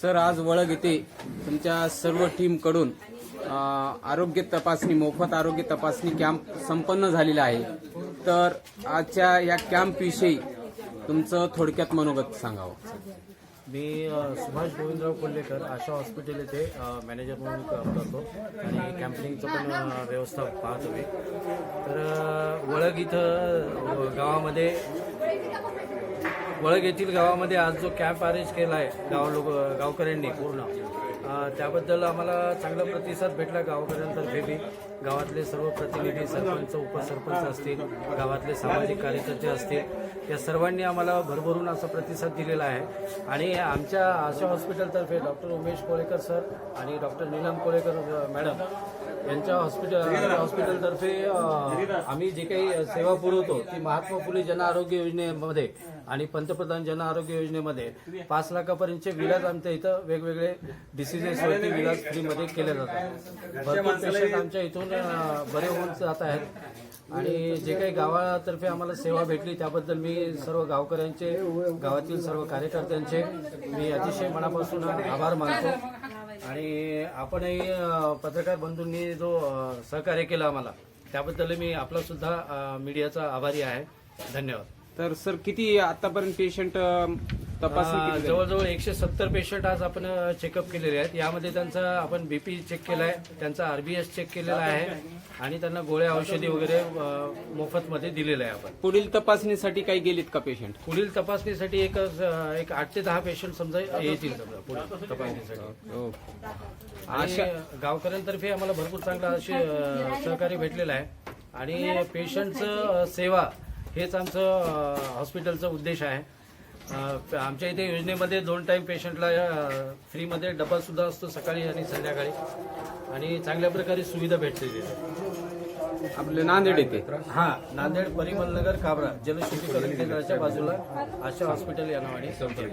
Sir आज वळग येथे तुमच्या सर्व टीमकडून. आरोग्य तपासणी मोफत आरोग्य तपासणी कॅम्प संपन्न झालेला आहे. तर आजच्या या कॅम्प विषयी तुमचं थोडक्यात मनोगत सांगावं. मी सुभाष गोविंदराव कोल्हेकर आशा हॉस्पिटल येथे मॅनेजर म्हणून काम करतो आणि कॅम्पनिंगचं पण व्यवस्था पाहतो मी. तर वळग इथं गावामध्ये वळग येथील गावामध्ये आज जो कॅम्प अरेंज केला आहे गाव लोक गावकऱ्यांनी पूर्ण त्याबद्दल आम्हाला चांगला प्रतिसाद भेटला गावकऱ्यांतर्फे बी गावातले सर्व प्रतिनिधी सरपंच उपसरपंच असतील गावातले सामाजिक कार्यकर्ते असतील या सर्वांनी आम्हाला भरभरून असा प्रतिसाद दिलेला आहे. आणि आमच्या आशा हॉस्पिटलतर्फे डॉक्टर उमेश कोळेकर सर आणि डॉक्टर नीलम कोळेकर मॅडम यांच्या हॉस्पिटल हॉस्पिटलतर्फे आम्ही जे काही सेवा पुरवतो ती महात्मा फुले जन आरोग्य योजनेमध्ये आणि पंतप्रधान जन आरोग्य योजनेमध्ये पाच लाखापर्यंतचे विलाज आमच्या इथं वेगवेगळे डिसिजेसवरती विलाज फ्रीमध्ये केले जातात. भरपूर पेशंट आमच्या इथून बरे होऊन जात आहेत. आणि जे काही गावातर्फे आम्हाला सेवा भेटली त्याबद्दल मी सर्व गावकऱ्यांचे गावातील सर्व कार्यकर्त्यांचे मी अतिशय मनापासून आभार मानतो. आणि आपणही पत्रकार बंधूंनी जो सहकार्य केलं आम्हाला त्याबद्दल मी आपला सुद्धा मीडियाचा आभारी आहे. धन्यवाद. तर सर किती आतापर्यंत पेशंट तपासणी केली? जवळजवळ एकशे सत्तर पेशंट आज आपण चेकअप केलेले आहेत. यामध्ये त्यांचा आपण बीपी चेक केलाय त्यांचा आरबीएस चेक केलेला आहे आणि त्यांना गोळ्या औषधी वगैरे मोफतमध्ये दिलेलं आहे आपण. पुढील तपासणीसाठी काही गेलीत का पेशंट पुढील तपासणीसाठी एक एक आठ ते दहा पेशंट समजा येतील समजा पुढे तपासणीसाठी. हो. आणि गावकऱ्यांतर्फे आम्हाला भरपूर चांगला असे अ, सहकार्य भेटलेलं आहे. आणि पेशंटचं सेवा हेच आमचं हॉस्पिटलचा उद्देश आहे. आमच्या इथे योजनेमध्ये दोन टाईम पेशंटला फ्रीमध्ये डबा सुद्धा असतो सकाळी आणि संध्याकाळी. आणि चांगल्या प्रकारे सुविधा भेटते तिथे. आपलं नांदेड येथे हा नांदेड परिमल नगर काबरा जलशुद्धीकरण केंद्राच्या बाजूला आशा हॉस्पिटल या नावाने. संपर्क